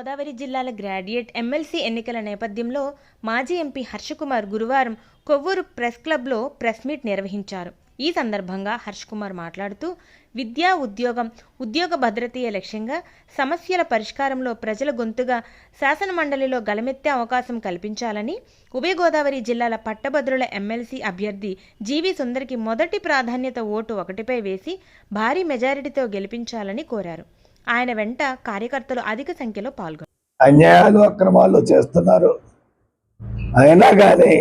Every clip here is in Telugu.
గోదావరి జిల్లాల గ్రాడ్యుయేట్ ఎమ్మెల్సీ ఎన్నికల నేపథ్యంలో మాజీ ఎంపీ హర్షకుమార్ గురువారం కొవ్వూరు ప్రెస్ క్లబ్లో ప్రెస్ మీట్ నిర్వహించారు. ఈ సందర్భంగా హర్ష్ కుమార్ మాట్లాడుతూ విద్యా ఉద్యోగం ఉద్యోగ భద్రతయే లక్ష్యంగా సమస్యల పరిష్కారంలో ప్రజల గొంతుగా శాసనమండలిలో గలమెత్తే అవకాశం కల్పించాలని ఉభయ గోదావరి జిల్లాల పట్టభద్రుల ఎమ్మెల్సీ అభ్యర్థి జీవి సుందరికి మొదటి ప్రాధాన్యత ఓటు ఒకటిపై వేసి భారీ మెజారిటీతో గెలిపించాలని కోరారు. ఆయన వెంట కార్యకర్తలు అధిక సంఖ్యలో పాల్గొన్నారు అన్యాయాలు అక్రమాలు చేస్తున్నారు. అయినా కానీ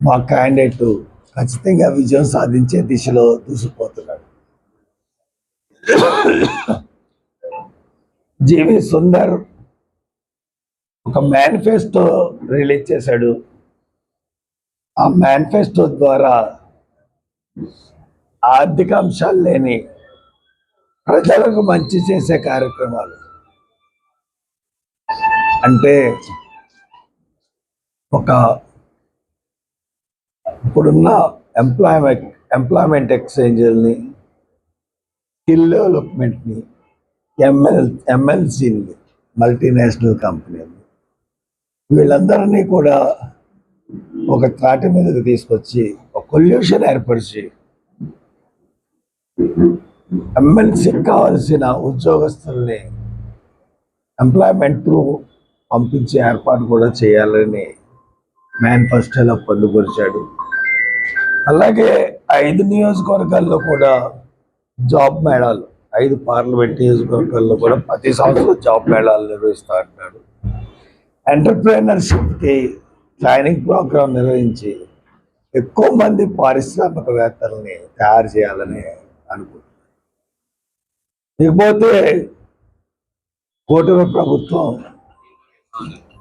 మా క్యాండిడేట్ ఖచ్చితంగా విజయం సాధించే దిశలో దూసుకుపోతున్నాడు. జీవి సుందర్ ఒక మేనిఫెస్టో రిలీజ్ చేశాడు. ఆ మేనిఫెస్టో ద్వారా ఆర్థిక అంశాలు లేని ప్రజలకు మంచి చేసే కార్యక్రమాలు. అంటే ఒక ఇప్పుడున్న ఎంప్లాయ్మెంట్ ఎంప్లాయ్మెంట్ ఎక్స్చేంజ్ని స్కిల్ డెవలప్మెంట్ని ఎంఎల్ ఎంఎల్సీని మల్టీనేషనల్ కంపెనీని వీళ్ళందరినీ కూడా ఒక త్రాటి మీదకి తీసుకొచ్చి ఒక కొల్యూషన్ ఏర్పరిచి ఎమ్మెల్సీకి కావాల్సిన ఉద్యోగస్తుల్ని ఎంప్లాయ్మెంట్ త్రూ పంపించే ఏర్పాటు కూడా చేయాలని మేనిఫెస్టోలో పొందుపరిచాడు. అలాగే ఐదు నియోజకవర్గాల్లో కూడా జాబ్ మేళాలు ఐదు పార్లమెంట్ నియోజకవర్గాల్లో కూడా ప్రతి సంవత్సరం జాబ్ మేళాలు నిర్వహిస్తూ అంటున్నాడు. ఎంటర్ప్రీనర్షిప్కి ట్రైనింగ్ ప్రోగ్రాం నిర్వహించి ఎక్కువ మంది పారిశ్రామికవేత్తల్ని తయారు చేయాలని అనుకుంటున్నాను ఇకపోతే కూటమి ప్రభుత్వం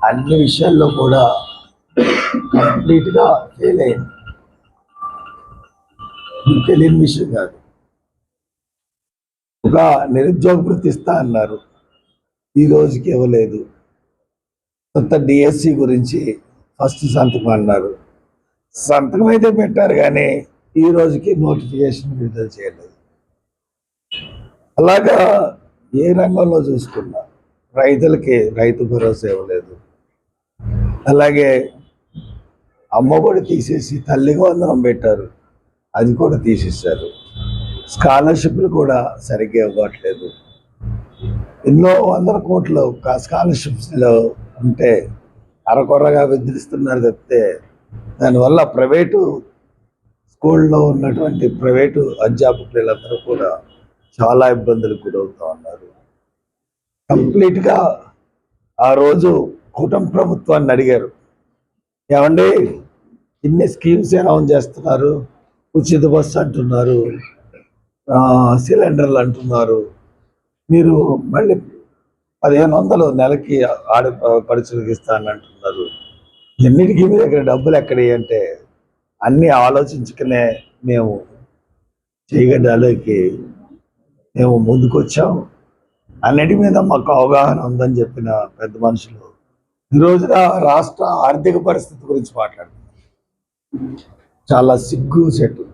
అన్ని విషయాల్లో కూడా కంప్లీట్గా ఫెయిల్ అయింది. తెలియని విషయం కాదు. ఒక నిరుద్యోగ వృత్తి ఇస్తా అన్నారు. ఈ రోజుకి ఇవ్వలేదు. కొత్త డిఎస్సి గురించి ఫస్ట్ సంతకం అన్నారు. సంతకం అయితే పెట్టారు కానీ ఈ రోజుకి నోటిఫికేషన్ విడుదల చేయలేదు. అలాగా ఏ రంగంలో చూసుకున్నా రైతులకి రైతు భరోసా ఇవ్వలేదు. అలాగే అమ్మఒడి తీసేసి తల్లికి వందనం పెట్టారు. అది కూడా తీసేశారు. స్కాలర్షిప్లు కూడా సరిగ్గా ఇవ్వట్లేదు. ఎన్నో వందల కోట్లు స్కాలర్షిప్స్లో ఉంటే అరకొరగా విధిస్తున్నారు తప్పితే దానివల్ల ప్రైవేటు స్కూల్లో ఉన్నటువంటి ప్రైవేటు అధ్యాపకులందరూ కూడా చాలా ఇబ్బందులకు గురవుతా ఉన్నారు. కంప్లీట్గా ఆ రోజు కూటమి ప్రభుత్వాన్ని అడిగారు. ఏమండి ఇన్ని స్కీమ్స్ అనౌన్స్ చేస్తున్నారు ఉచిత బస్సు అంటున్నారు సిలిండర్లు అంటున్నారు. మీరు మళ్ళీ పదిహేను వందలు నెలకి ఆడ పరీక్షలకు ఇస్తాను అంటున్నారు. ఎన్నిటికీ మీ దగ్గర డబ్బులు ఎక్కడి అంటే అన్నీ ఆలోచించుకునే మేము చేయగడ్డలోకి మేము ముందుకు అన్నిటి మీద మాకు అవగాహన ఉందని చెప్పిన పెద్ద మనుషులు ఈరోజున రాష్ట్ర ఆర్థిక పరిస్థితి గురించి మాట్లాడుతున్నారు. చాలా సిగ్గు చెట్టు.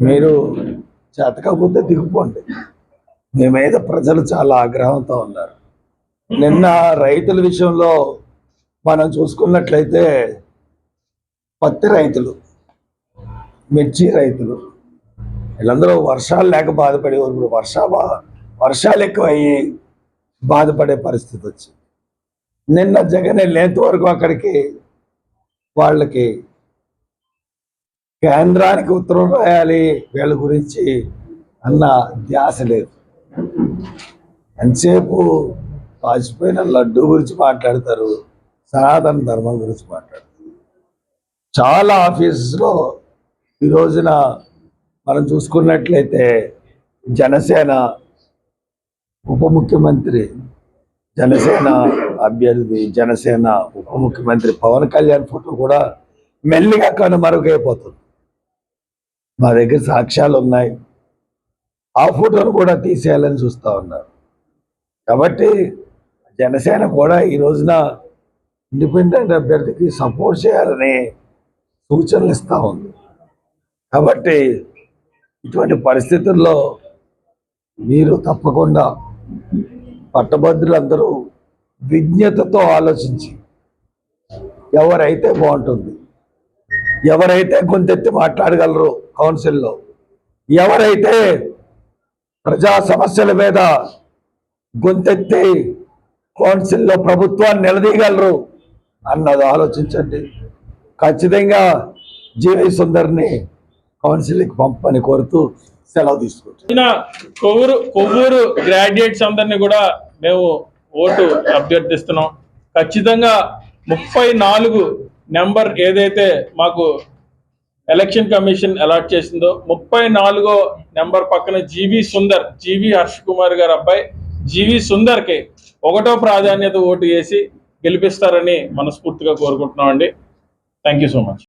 మీరు చేతకపోతే దిగిపోండి. మీ మీద ప్రజలు చాలా ఆగ్రహంతో ఉన్నారు. నిన్న రైతుల విషయంలో మనం చూసుకున్నట్లయితే పత్తి రైతులు మిర్చి రైతులు వీళ్ళందరూ వర్షాలు లేక బాధపడేవారు. ఇప్పుడు వర్ష వర్షాలు వర్షాలు ఎక్కువయ్యి బాధపడే పరిస్థితి వచ్చింది. నిన్న జగన్ వెళ్ళేంత వరకు అక్కడికి వాళ్ళకి కేంద్రానికి ఉత్తరం రాయాలి వీళ్ళ గురించి అన్న ధ్యాస లేదు. ఎంతసేపు కాచిపోయిన లడ్డు గురించి మాట్లాడతారు సనాతన ధర్మం గురించి మాట్లాడతారు. చాలా ఆఫీసెస్లో ఈ రోజున మనం చూసుకున్నట్లయితే జనసేన ఉప ముఖ్యమంత్రి జనసేన అభ్యర్థి జనసేన ఉప ముఖ్యమంత్రి పవన్ కళ్యాణ్ ఫోటో కూడా మెల్లిగా కనుమరుగైపోతుంది. మా దగ్గర సాక్ష్యాలు ఉన్నాయి. ఆ ఫోటోను కూడా తీసేయాలని చూస్తూ ఉన్నారు. కాబట్టి జనసేన కూడా ఈ రోజున ఇండిపెండెంట్ అభ్యర్థికి సపోర్ట్ చేయాలని సూచనలు ఇస్తూ ఉంది. కాబట్టి ఇటువంటి పరిస్థితుల్లో మీరు తప్పకుండా పట్టభద్రులందరూ విజ్ఞతతో ఆలోచించి ఎవరైతే బాగుంటుంది ఎవరైతే గొంతెత్తి మాట్లాడగలరు కౌన్సిల్లో ఎవరైతే ప్రజా సమస్యల మీద గొంతెత్తి కౌన్సిల్లో ప్రభుత్వాన్ని నిలదీయగలరు అన్నది ఆలోచించండి. ఖచ్చితంగా జీవి సుందర్ని కౌన్సిలింగ్ పంపని కోరుతూ సెలవు తీసుకుంటాం కొవ్వూరు కొవ్వూరు గ్రాడ్యుయేట్స్ అందరినీ కూడా మేము ఓటు అభ్యర్థిస్తున్నాం. ఖచ్చితంగా ముప్పై నాలుగు నెంబర్ ఏదైతే మాకు ఎలక్షన్ కమిషన్ అలాట్ చేసిందో ముప్పై నాలుగో నెంబర్ పక్కన జీవి సుందర్ జీవి హర్ష్ కుమార్ గారి అబ్బాయి జీవి సుందర్కి ఒకటో ప్రాధాన్యత ఓటు వేసి గెలిపిస్తారని మనస్ఫూర్తిగా కోరుకుంటున్నామండి. Thank you so much